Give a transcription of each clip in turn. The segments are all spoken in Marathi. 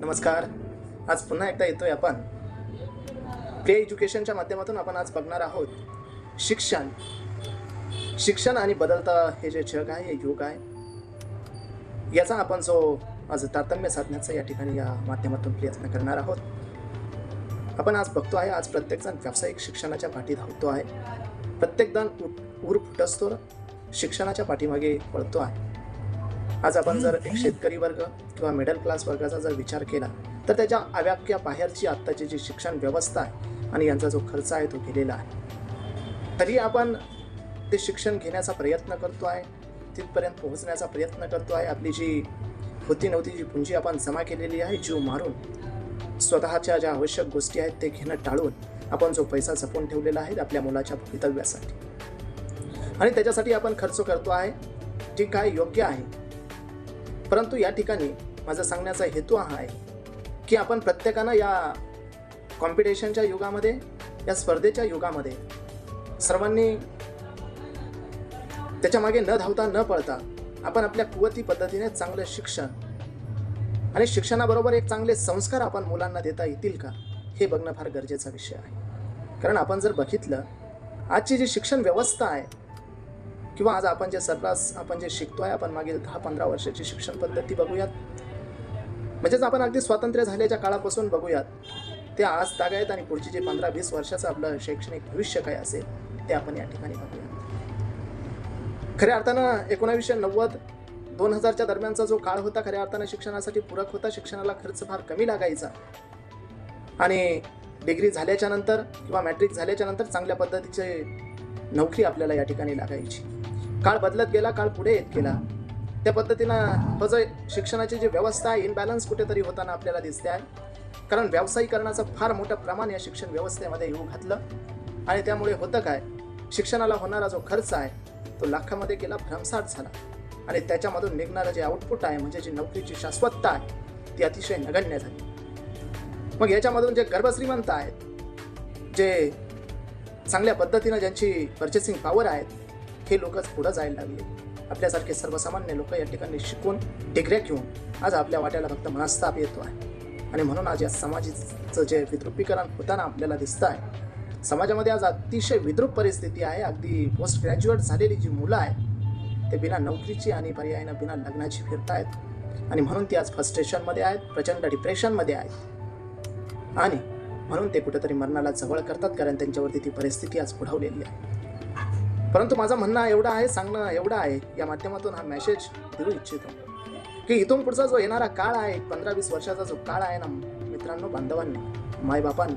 नमस्कार. आज पुन्हा एकदा येतोय आपण. प्ले एज्युकेशनच्या माध्यमातून आपण आज बघणार आहोत शिक्षण. शिक्षण आणि बदलता हे जे जग आहे हे युग आहे याचा आपण जो आज तारतम्य साधण्याचा या ठिकाणी या माध्यमातून प्रयत्न करणार आहोत. आपण आज बघतो आहे आज प्रत्येकजण व्यावसायिक शिक्षणाच्या पाठी धावतो आहे. प्रत्येकजण उर फुटस्तोर शिक्षणाच्या पाठीमागे पळतो आहे. आज आपण जर एक शेतकरी वर्ग किंवा मिडल क्लास वर्गाचा जर विचार केला तर त्याच्या आव्याक्या बाहेरची आत्ताची जी शिक्षण व्यवस्था आहे आणि यांचा जो खर्च आहे तो केलेला आहे. तरी आपण ते शिक्षण घेण्याचा प्रयत्न करतो आहे तिथपर्यंत पोहोचण्याचा प्रयत्न करतो आहे. आपली जी होती नव्हती जी पुंजी आपण जमा केलेली आहे जीव मारून स्वतःच्या ज्या आवश्यक गोष्टी आहेत ते घेणं टाळून आपण जो पैसा जपून ठेवलेला आहे आपल्या मुलाच्या भवितव्यासाठी. आणि त्याच्यासाठी आपण खर्च करतो आहे. ठीक आहे योग्य आहे परंतु या ठिकाणी माझा सांगण्याचा हेतू हा आहे की आपण प्रत्येकानं या कॉम्पिटिशनच्या युगामध्ये या स्पर्धेच्या युगामध्ये सर्वांनी त्याच्यामागे न धावता न पळता आपण आपल्या कुवती पद्धतीने चांगलं शिक्षण आणि शिक्षणाबरोबर एक चांगले संस्कार आपण मुलांना देता येतील का हे बघणं फार गरजेचा विषय आहे. कारण आपण जर बघितलं आजची जी शिक्षण व्यवस्था आहे किंवा आज आपण जे सर्रास आपण जे शिकतो आहे आपण मागील दहा पंधरा वर्षाची शिक्षण पद्धती बघूयात. म्हणजेच आपण अगदी स्वातंत्र्य झाल्याच्या काळापासून बघूयात. ते आज तागायत आणि पुढची जे पंधरा वीस वर्षाचं आपलं शैक्षणिक भविष्य काय असेल ते आपण या ठिकाणी बघूया खऱ्या अर्थानं एकोणावीसशे नव्वद दोन हजारच्या दरम्यानचा जो काळ होता खऱ्या अर्थानं शिक्षणासाठी पूरक होता. शिक्षणाला खर्च फार कमी लागायचा. आणि डिग्री झाल्याच्यानंतर किंवा मॅट्रिक झाल्याच्यानंतर चांगल्या पद्धतीचे नोकरी आपल्याला या ठिकाणी लागायची. काळ बदलत गेला काळ पुढे येत गेला. त्या पद्धतीनं तो जो शिक्षणाची जी व्यवस्था आहे इनबॅलन्स कुठेतरी होताना आपल्याला दिसते आहे. कारण व्यावसायिकरणाचं फार मोठं प्रमाण या शिक्षण व्यवस्थेमध्ये येऊ घातलं. आणि त्यामुळे होतं काय? शिक्षणाला होणारा जो खर्च आहे तो लाखामध्ये गेला भ्रमसाट झाला. आणि त्याच्यामधून निघणारं जे आउटपुट आहे म्हणजे जी नोकरीची शाश्वतता आहे ती अतिशय नगण्य झाली. मग याच्यामधून जे गर्भश्रीमंत आहेत जे चांगल्या पद्धतीनं ज्यांची पर्चेसिंग पॉवर आहेत हे लोकच पुढं जायला लागले. आपल्यासारखे सर्वसामान्य लोक या ठिकाणी शिकून डिग्र्या घेऊन आज आपल्या वाट्याला फक्त मनस्ताप येतो आहे. आणि म्हणून आज या समाजाचं जे विद्रुपीकरण होताना आपल्याला दिसतं आहे समाजामध्ये आज अतिशय विद्रूप परिस्थिती आहे. अगदी पोस्ट ग्रॅज्युएट झालेली जी मुलं आहेत ते बिना नोकरीची आणि पर्यायानं बिना लग्नाची फिरत आहेत आणि म्हणून ती आज फ्रस्ट्रेशनमध्ये आहेत प्रचंड डिप्रेशनमध्ये आहेत. आणि म्हणून ते कुठेतरी मरणाला जवळ करतात कारण त्यांच्यावरती ती परिस्थिती आज पुढवलेली आहे. परंतु माझा म्हणणं एवढं आहे सांगणं एवढं आहे. या माध्यमातून हा मेसेज देऊ इच्छितो. की इथून पुढचा जो येणारा काळ आहे पंधरा वीस वर्षाचा जो काळ आहे ना मित्रांनो बांधवांनी मायबापांनी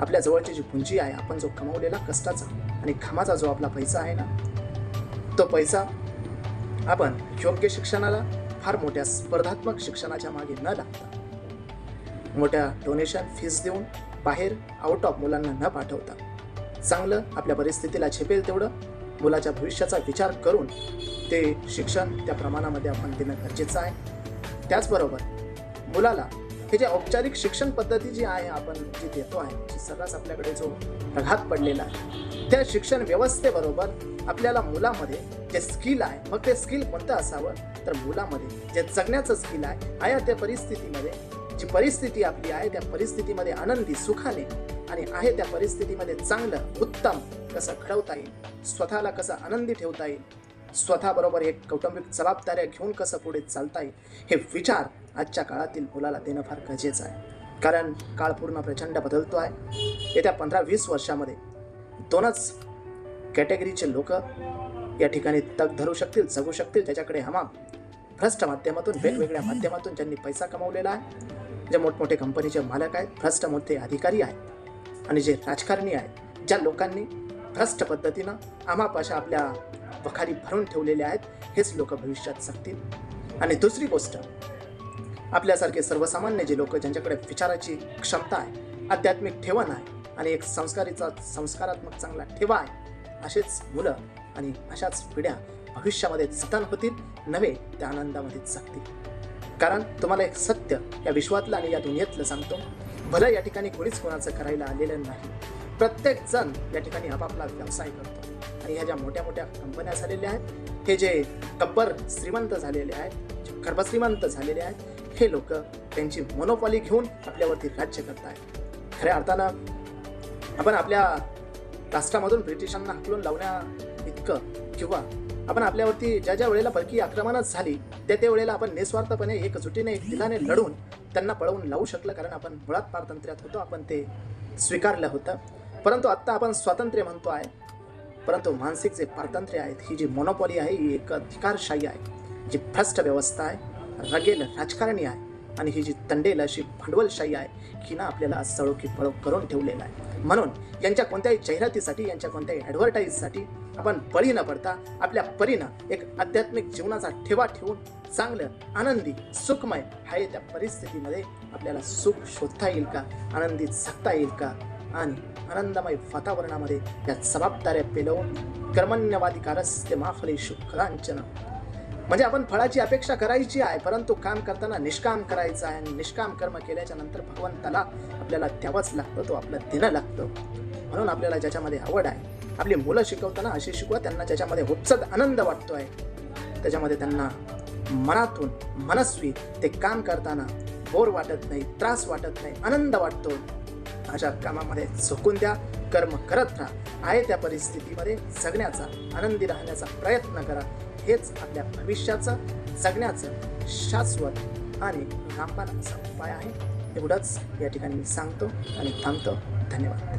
आपल्या जवळची जी पुंजी आहे आपण जो कमावलेला कष्टाचा आणि घामाचा जो आपला पैसा आहे ना तो पैसा आपण योग्य शिक्षणाला फार मोठ्या स्पर्धात्मक शिक्षणाच्या मागे न लागता मोठ्या डोनेशन फीज देऊन बाहेर आउट ऑफ मुलांना न पाठवता चांगलं आपल्या परिस्थितीला झेपेल तेवढं. मुलाच्या भविष्याचा विचार करून ते शिक्षण त्या प्रमाणामध्ये आपण देणं गरजेचं आहे. त्याचबरोबर मुलाला हे जे औपचारिक शिक्षण पद्धती जी आहे आपण जी देतो आहे जी सर्रास आपल्याकडे जो प्रघात पडलेला आहे त्या शिक्षण व्यवस्थेबरोबर आपल्याला मुलामध्ये जे स्किल आहे मग ते स्किल कोणतं असावं? तर मुलामध्ये जे जगण्याचं स्किल आहे आया त्या परिस्थितीमध्ये जी परिस्थिती आपली आहे त्या परिस्थितीमध्ये आनंदी सुखाने आणि आहे त्या परिस्थितीमध्ये चांगलं उत्तम कसं घडवता येईल स्वतःला कसं आनंदी ठेवता येईल स्वतःबरोबर एक कौटुंबिक जबाबदाऱ्या घेऊन कसं पुढे चालता येईल हे विचार आजच्या काळातील मुलाला देणं फार गरजेचं आहे. कारण काळ पूर्ण प्रचंड बदलतो आहे. येत्या पंधरा वीस वर्षामध्ये दोनच कॅटेगरीचे लोक या ठिकाणी तग धरू शकतील जगू शकतील. ज्याच्याकडे हमाम भ्रष्ट माध्यमातून वेगवेगळ्या माध्यमातून ज्यांनी पैसा कमवलेला आहे जे मोठमोठे कंपनीचे मालक आहेत भ्रष्ट मोठे अधिकारी आहेत. आणि जे राजकारणी आहेत ज्या लोकांनी भ्रष्ट पद्धतीनं आमाप आपल्या वखारी भरून ठेवलेल्या आहेत हेच लोक भविष्यात जगतील आणि दुसरी गोष्ट आपल्यासारखे सर्वसामान्य जे लोक ज्यांच्याकडे विचाराची क्षमता आहे आध्यात्मिक ठेवण आहे आणि एक संस्कारीचा संस्कारात्मक चांगला ठेवा आहे असेच मुलं आणि अशाच पिढ्या भविष्यामध्ये जतन होतील नव्हे त्या आनंदामध्ये जगतील. कारण तुम्हाला एक सत्य या विश्वातलं आणि या दुनियेतलं सांगतो भलं या ठिकाणी कोणीच कोणाचं करायला आलेलं नाही. प्रत्येक जण या ठिकाणी आपापला व्यवसाय करतो. आणि ह्या ज्या मोठ्या मोठ्या कंपन्या झालेल्या आहेत हे जे गब्बर श्रीमंत झालेले आहेत जे गर्भश्रीमंत झालेले आहेत हे लोक त्यांची मोनोपॉली घेऊन आपल्यावरती राज्य करत आहेत खऱ्या अर्थानं आपण आपल्या राष्ट्रामधून ब्रिटिशांना हकलून लावण्या इतकं किंवा आपण आपल्यावरती ज्या ज्या वेळेला परकीय आक्रमणच झाली त्या त्या वेळेला आपण निस्वार्थपणे एकजुटीने एक दिलाने लढून त्यांना पळवून लावू शकलं कारण आपण मुळात पारतंत्र्यात होतो आपण ते स्वीकारलं होतं. परंतु आत्ता आपण स्वातंत्र्य म्हणतो आहे. परंतु मानसिक जे पारतंत्र्य आहेत ही जी मोनोपॉली आहे ही एक अधिकारशाही आहे जी भ्रष्ट व्यवस्था आहे रगेल राजकारणी आहे. आणि ही जी तंडेल अशी भांडवलशाही आहे ही ना आपल्याला सळो की पळो करून ठेवलेलं आहे. म्हणून यांच्या कोणत्याही जाहिरातीसाठी यांच्या कोणत्याही ॲडव्हर्टाईजसाठी आपण बळी न पडता आपल्या परीनं एक आध्यात्मिक जीवनाचा ठेवा ठेवून चांगलं आनंदी सुखमय आहे त्या परिस्थितीमध्ये आपल्याला सुख शोधता येईल का आनंदी जगता येईल का आणि आनंदमय वातावरणामध्ये या जबाबदाऱ्या पेलवून कर्मण्यवाधिकारस्ते माफलेशु कलांचन म्हणजे आपण फळाची अपेक्षा करायची आहे परंतु काम करताना निष्काम करायचं आहे आणि निष्काम कर्म केल्याच्यानंतर भगवंताला आपल्याला द्यावंच लागतं तो आपलं देणं लागतं. म्हणून आपल्याला ज्याच्यामध्ये आवड आहे आपली मुलं शिकवताना अशी शिकवा त्यांना ज्याच्यामध्ये उत्सद आनंद वाटतो आहे त्याच्यामध्ये त्यांना मनातून मनस्वी ते काम करताना बोर वाटत नाही त्रास वाटत नाही आनंद वाटतो. अशा कामामध्ये झोकून द्या कर्म करत राहा. आहे त्या परिस्थितीमध्ये जगण्याचा आनंदी राहण्याचा प्रयत्न करा. हेच आपल्या भविष्याचं जगण्याचं शाश्वत आणि रामबाण असा उपाय आहे. एवढंच या ठिकाणी मी सांगतो आणि थांबतो. धन्यवाद.